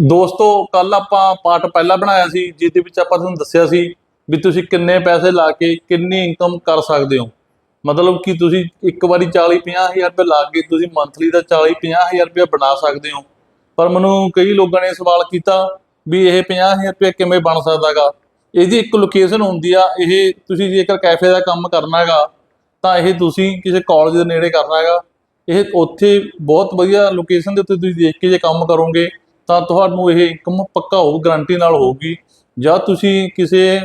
ਦੋਸਤੋ ਕੱਲ ਆਪਾਂ ਪਾਰਟ ਪਹਿਲਾ ਬਣਾਇਆ ਸੀ, ਜਿਹਦੇ ਵਿੱਚ ਆਪਾਂ ਤੁਹਾਨੂੰ ਦੱਸਿਆ ਸੀ ਵੀ ਤੁਸੀਂ ਕਿੰਨੇ ਪੈਸੇ ਲਾ ਕੇ ਕਿੰਨੀ ਇਨਕਮ ਕਰ ਸਕਦੇ ਹੋ। ਮਤਲਬ ਕਿ ਤੁਸੀਂ ਇੱਕ ਵਾਰੀ 40 50000 ਰੁਪਏ ਲਾ ਕੇ ਤੁਸੀਂ ਮੰਥਲੀ ਦਾ 40 50000 ਰੁਪਏ ਬਣਾ ਸਕਦੇ ਹੋ। ਪਰ ਮੈਨੂੰ ਕਈ ਲੋਕਾਂ ਨੇ ਸਵਾਲ ਕੀਤਾ ਵੀ ਇਹ 50000 ਰੁਪਏ ਕਿਵੇਂ ਬਣ ਸਕਦਾਗਾ। ਇਹਦੀ ਇੱਕ ਲੋਕੇਸ਼ਨ ਹੁੰਦੀ ਆ, ਇਹ ਤੁਸੀਂ ਜੇਕਰ ਕੈਫੇ ਦਾ ਕੰਮ ਕਰਨਾ ਹੈਗਾ, ਤਾਂ ਇਹ ਤੁਸੀਂ ਕਿਸੇ ਕਾਲਜ ਦੇ ਨੇੜੇ ਕਰਨਾ ਹੈਗਾ। ਇਹ ਉੱਥੇ ਬਹੁਤ ਵਧੀਆ ਲੋਕੇਸ਼ਨ ਦੇ ਉੱਤੇ ਤੁਸੀਂ ਦੇਖ ਕੇ ਜੇ ਕੰਮ ਕਰੋਗੇ ਤਾਂ ਤੁਹਾਨੂੰ ਇਹ ਇਨਕਮ ਪੱਕਾ ਹੋਊ ਗਾਰੰਟੀ ਨਾਲ ਹੋਊਗੀ। ਜਾਂ ਤੁਸੀਂ ਕਿਸੇ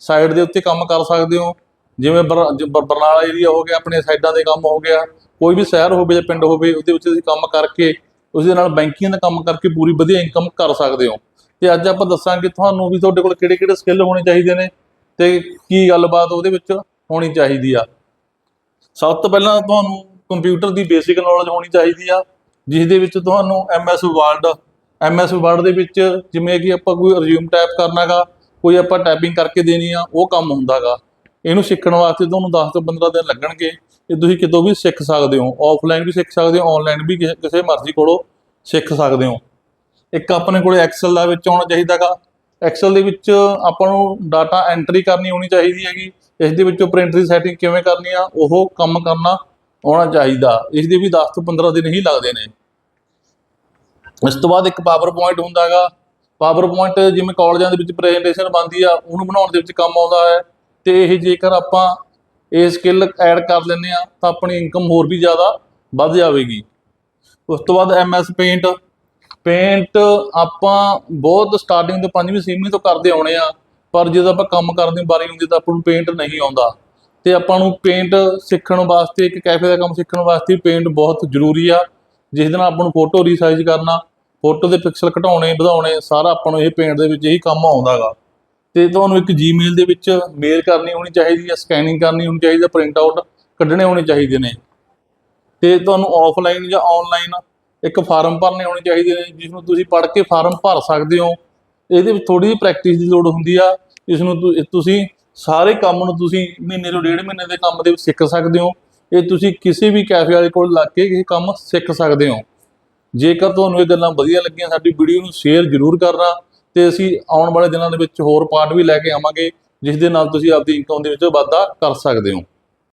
ਸਾਈਡ ਦੇ ਉੱਤੇ ਕੰਮ ਕਰ ਸਕਦੇ ਹੋ। ਜਿਵੇਂ ਬਰ- ਜ- ਬ- ਬਰਨਾਲਾ ਏਰੀਆ ਹੋ ਗਿਆ, ਆਪਣੇ ਸਾਈਡਾਂ ਦੇ ਕੰਮ ਹੋ ਗਿਆ। ਕੋਈ ਵੀ ਸ਼ਹਿਰ ਹੋਵੇ ਜਾਂ ਪਿੰਡ ਹੋਵੇ, ਉਹਦੇ ਵਿੱਚ ਤੁਸੀਂ ਕੰਮ ਕਰਕੇ ਉਸ ਦੇ ਨਾਲ ਬੈਂਕਿੰਗ ਦਾ ਕੰਮ ਕਰਕੇ ਪੂਰੀ ਵਧੀਆ ਇਨਕਮ ਕਰ ਸਕਦੇ ਹੋ। ਤੇ ਅੱਜ ਆਪਾਂ ਦੱਸਾਂਗੇ ਤੁਹਾਨੂੰ ਵੀ ਤੁਹਾਡੇ ਕੋਲ ਕਿਹੜੇ ਕਿਹੜੇ ਸਕਿੱਲ ਹੋਣੇ ਚਾਹੀਦੇ ਨੇ ਤੇ ਕੀ ਗੱਲਬਾਤ ਉਹਦੇ ਵਿੱਚ ਹੋਣੀ ਚਾਹੀਦੀ ਆ। ਸਭ ਤੋਂ ਪਹਿਲਾਂ ਤੁਹਾਨੂੰ ਕੰਪਿਊਟਰ ਦੀ ਬੇਸਿਕ ਨੌਲੇਜ ਹੋਣੀ ਚਾਹੀਦੀ ਆ ਜਿਸ ਦੇ ਵਿੱਚ ਤੁਹਾਨੂੰ MS ਵਰਡ MS ਵਰਡ ਦੇ ਵਿੱਚ ਜਿਵੇਂ ਕਿ ਆਪਾਂ ਕੋਈ ਰਿਜ਼ਿਊਮ ਟਾਈਪ ਕਰਨਾਗਾ, ਕੋਈ ਆਪਾਂ ਟਾਈਪਿੰਗ ਕਰਕੇ ਦੇਣੀ ਆ, ਉਹ ਕੰਮ ਹੁੰਦਾਗਾ ਇਹਨੂੰ ਸਿੱਖਣ ਵਾਸਤੇ ਤੁਹਾਨੂੰ 10 ਤੋਂ 15 ਦਿਨ ਲੱਗਣਗੇ। ਇਹ ਤੁਸੀਂ ਕਿਤੋਂ ਵੀ ਸਿੱਖ ਸਕਦੇ ਹੋ। ਆਫਲਾਈਨ ਵੀ ਸਿੱਖ ਸਕਦੇ ਹੋ ਆਨਲਾਈਨ ਵੀ ਕਿਸੇ ਕਿਸੇ ਮਰਜ਼ੀ ਕੋਲੋਂ ਸਿੱਖ ਸਕਦੇ ਹੋ। ਇੱਕ ਆਪਣੇ ਕੋਲੇ ਐਕਸਲ ਦਾ ਵਿੱਚ ਆਉਣਾ ਚਾਹੀਦਾਗਾ। ਐਕਸਲ ਦੇ ਵਿੱਚ ਆਪਾਂ ਨੂੰ ਡਾਟਾ ਐਂਟਰੀ ਕਰਨੀ ਹੋਣੀ ਚਾਹੀਦੀ ਹੈਗੀ। ਇਸ ਦੇ ਵਿੱਚੋਂ ਪ੍ਰਿੰਟ ਦੀ ਸੈਟਿੰਗ ਕਿਵੇਂ ਕਰਨੀ ਆ, ਉਹ ਕੰਮ ਕਰਨਾ ਆਉਣਾ ਚਾਹੀਦਾ। ਇਸ ਦੇ ਵੀ 10 ਤੋਂ 15 ਦਿਨ ਹੀ ਲੱਗਦੇ ਨੇ। ਇਸ ਤੋਂ ਬਾਅਦ ਇੱਕ ਪਾਵਰ ਪੁਆਇੰਟ ਹੁੰਦਾਗਾ ਪਾਵਰ ਪੁਆਇੰਟ ਜਿਵੇਂ ਕਾਲਜਾਂ ਦੇ ਵਿੱਚ ਪ੍ਰੈਜੈਂਟੇਸ਼ਨ ਬਣਦੀ ਆ, ਉਹਨੂੰ ਬਣਾਉਣ ਦੇ ਵਿੱਚ ਕੰਮ ਆਉਂਦਾ ਹੈ। ਤੇ ਇਹ ਜੇਕਰ ਆਪਾਂ ਇਹ ਸਕਿੱਲ ਐਡ ਕਰ ਲੈਂਦੇ ਆ ਤਾਂ ਆਪਣੀ ਇਨਕਮ ਹੋਰ ਵੀ ਜ਼ਿਆਦਾ ਵੱਧ ਜਾਵੇਗੀ। ਉਸ ਤੋਂ ਬਾਅਦ MS ਪੇਂਟ ਪੇਂਟ ਆਪਾਂ ਬਹੁਤ ਸਟਾਰਟਿੰਗ ਤੋਂ ਪੰਜਵੀਂ, ਛੇਵੀਂ ਤੋਂ ਕਰਦੇ ਆਉਣੇ ਆ। ਪਰ ਜਦੋਂ ਆਪਾਂ ਕੰਮ ਕਰਨ ਦੀ ਬਾਰੀ ਹੁੰਦੀ ਤਾਂ ਆਪਾਂ ਨੂੰ ਪੇਂਟ ਨਹੀਂ ਆਉਂਦਾ। ਤੇ ਆਪਾਂ ਨੂੰ ਪੇਂਟ ਸਿੱਖਣ ਵਾਸਤੇ, ਇੱਕ ਕੈਫੇ ਦਾ ਕੰਮ ਸਿੱਖਣ ਵਾਸਤੇ ਪੇਂਟ ਬਹੁਤ ਜ਼ਰੂਰੀ ਆ। ਜਿਸ ਦੇ ਨਾਲ ਆਪਾਂ ਨੂੰ ਫੋਟੋ ਰੀਸਾਈਜ਼ ਕਰਨਾ ਫੋਟੋ ਦੇ ਪਿਕਸਲ ਘਟਾਉਣੇ, ਵਧਾਉਣੇ, ਸਾਰਾ ਆਪਾਂ ਨੂੰ ਇਹ ਪੇਂਟ ਦੇ ਵਿੱਚ ਇਹੀ ਕੰਮ ਆਉਂਦਾਗਾ। ਤੇ ਤੁਹਾਨੂੰ ਇੱਕ ਜੀਮੇਲ ਦੇ ਵਿੱਚ ਮੇਲ ਕਰਨੀ ਹੋਣੀ ਚਾਹੀਦੀ ਹੈ ਸਕੈਨਿੰਗ ਕਰਨੀ ਹੋਣੀ ਚਾਹੀਦੀ ਹੈ ਪ੍ਰਿੰਟ ਆਊਟ ਕੱਢਣੇ ਹੋਣੇ ਚਾਹੀਦੇ ਨੇ। ਤੇ ਤੁਹਾਨੂੰ ਆਫਲਾਈਨ ਜਾਂ ਆਨਲਾਈਨ ਇੱਕ ਫਾਰਮ ਭਰਨੇ ਹੋਣੇ ਚਾਹੀਦੇ ਨੇ ਜਿਸ ਨੂੰ ਤੁਸੀਂ ਪੜ੍ਹ ਕੇ ਫਾਰਮ ਭਰ ਸਕਦੇ ਹੋ। ਇਹਦੇ ਵਿੱਚ ਥੋੜੀ ਜਿਹੀ ਪ੍ਰੈਕਟਿਸ ਦੀ ਲੋੜ ਹੁੰਦੀ ਆ ਇਸ ਨੂੰ ਤੁਸੀਂ ਸਾਰੇ ਕੰਮ ਨੂੰ ਤੁਸੀਂ ਮਹੀਨੇ ਤੋਂ ਡੇਢ ਮਹੀਨੇ ਦੇ ਕੰਮ ਦੇ ਵਿੱਚ ਸਿੱਖ ਸਕਦੇ ਹੋ। ਇਹ ਤੁਸੀਂ ਕਿਸੇ ਵੀ ਕੈਫੇ ਵਾਲੇ ਕੋਲ ਲੱਗ ਕੇ ਇਹ ਕੰਮ ਸਿੱਖ ਸਕਦੇ ਹੋ। ਜੇਕਰ ਤੁਹਾਨੂੰ ਇਹ ਗੱਲਾਂ ਵਧੀਆ ਲੱਗੀਆਂ, ਸਾਡੀ ਵੀਡੀਓ ਨੂੰ ਸ਼ੇਅਰ ਜ਼ਰੂਰ ਕਰਨਾ ਤੇ ਅਸੀਂ ਆਉਣ ਵਾਲੇ ਦਿਨਾਂ ਦੇ ਵਿੱਚ ਹੋਰ ਪਾਰਟ ਵੀ ਲੈ ਕੇ ਆਵਾਂਗੇ, ਜਿਸ ਦੇ ਨਾਲ ਤੁਸੀਂ ਆਪਦੀ ਇਨਕਮ ਦੇ ਵਿੱਚ ਵਾਧਾ ਕਰ ਸਕਦੇ ਹੋ।